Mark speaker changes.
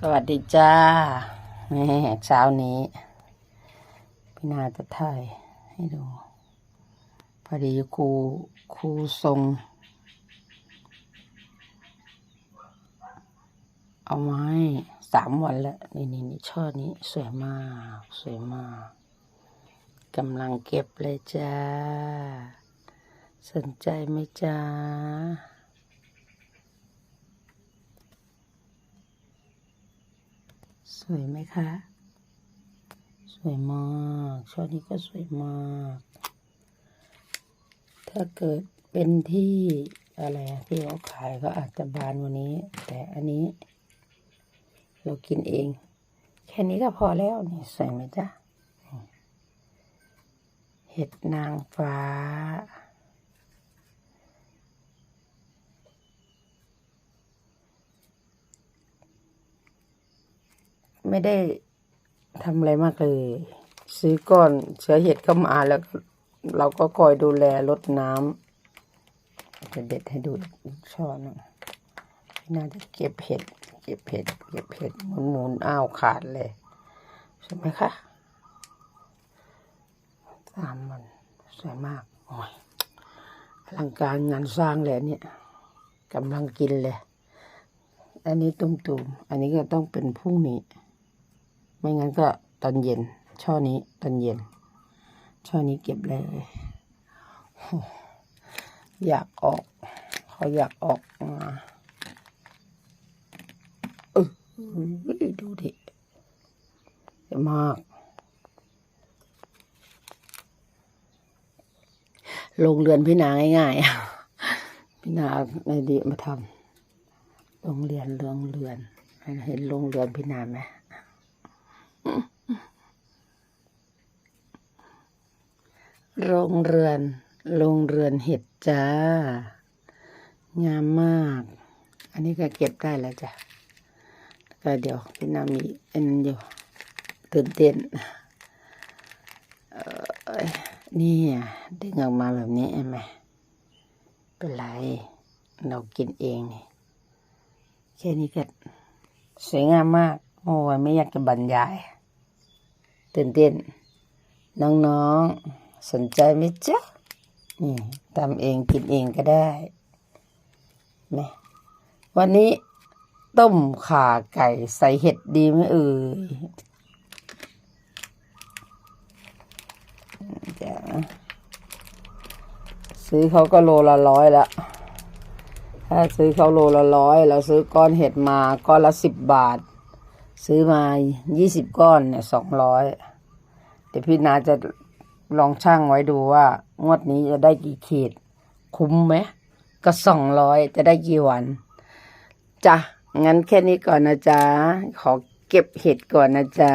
Speaker 1: สวัสดีจ้าแม่เช้านี้ พี่นาจะถ่ายให้ดู พอดีครูครูทรง เอาไม้สามวันแล้วนี่นี่นี่ช่อนี้สวยมาก สวยมากกำลังเก็บเลยจ้า สนใจไหมจ้า สวยไหมคะ สวยมากช่อนี้ก็สวยมาก ถ้าเกิดเป็นที่อะไรที่เขาขายก็อาจจะบานวันนี้ แต่อันนี้ เรากินเอง แค่นี้ก็พอแล้วนี่สวยไหมจ๊ะเห็ดนางฟ้า ไม่ได้ทำอะไรมากเลย ซื้อก้อนเชื้อเห็ดเข้ามาแล้ว เราก็คอยดูแลรดน้ำจะเด็ดให้ดูอีกช่อนึงน่าจะเก็บเห็ด เก็บเห็ด เก็บเห็ดหมุนหมุนๆอ้าวขาดเลย ใช่ไหมคะตามมันสวยมากโอ้ยอลังการงานสร้างเลยเนี่ยกำลังกินเลย อันนี้ตุ่มๆ อันนี้ก็ต้องเป็นพรุ่งนี้ ไม่งั้นก็ตอนเย็น ช่อนี้ตอนเย็น ช่อนี้เก็บเลยอยากออก เขาอยากออกมาเออดูดิเยอะมาก ลงเรือนพี่นาง่ายๆพี่นาในดีมาทำโรงเรียนเรืองเรือน เห็นโรงเรือนพี่นาไหม โรงเรือนโรงเรือนเห็ดจ้า งามมาก อันนี้ก็เก็บได้แล้วจ้ะก็เดี๋ยวพี่นามีอันอยู่ตื่นเต้นเออนี่ดึงออกมาแบบนี้เห็นไหมเป็นไร เรากินเองนี่แค่นี้ก็สวยงามมาก โอ้ยไม่อยากจะบรรยาย ตื่นเต้นน้องๆ สนใจไหมจ๊ะนี่ทำเองกินเองก็ได้นะวันนี้ต้มข่าไก่ใส่เห็ดดีไหมเอ่ยจะซื้อเขาก็โลละร้อยละถ้าซื้อเขาโลละร้อยเราซื้อก้อนเห็ดมาก้อนละสิบบาท ซื้อมายี่สิบก้อนเนี่ยสองร้อยเดี๋ยวพี่นาจะ ลองช่างไว้ดูว่า งวดนี้จะได้กี่ขีด คุ้มไหมก็สองร้อยจะได้กี่วันจ้ะงั้นแค่นี้ก่อนนะจ๊ะขอเก็บเห็ดก่อนนะจ๊ะ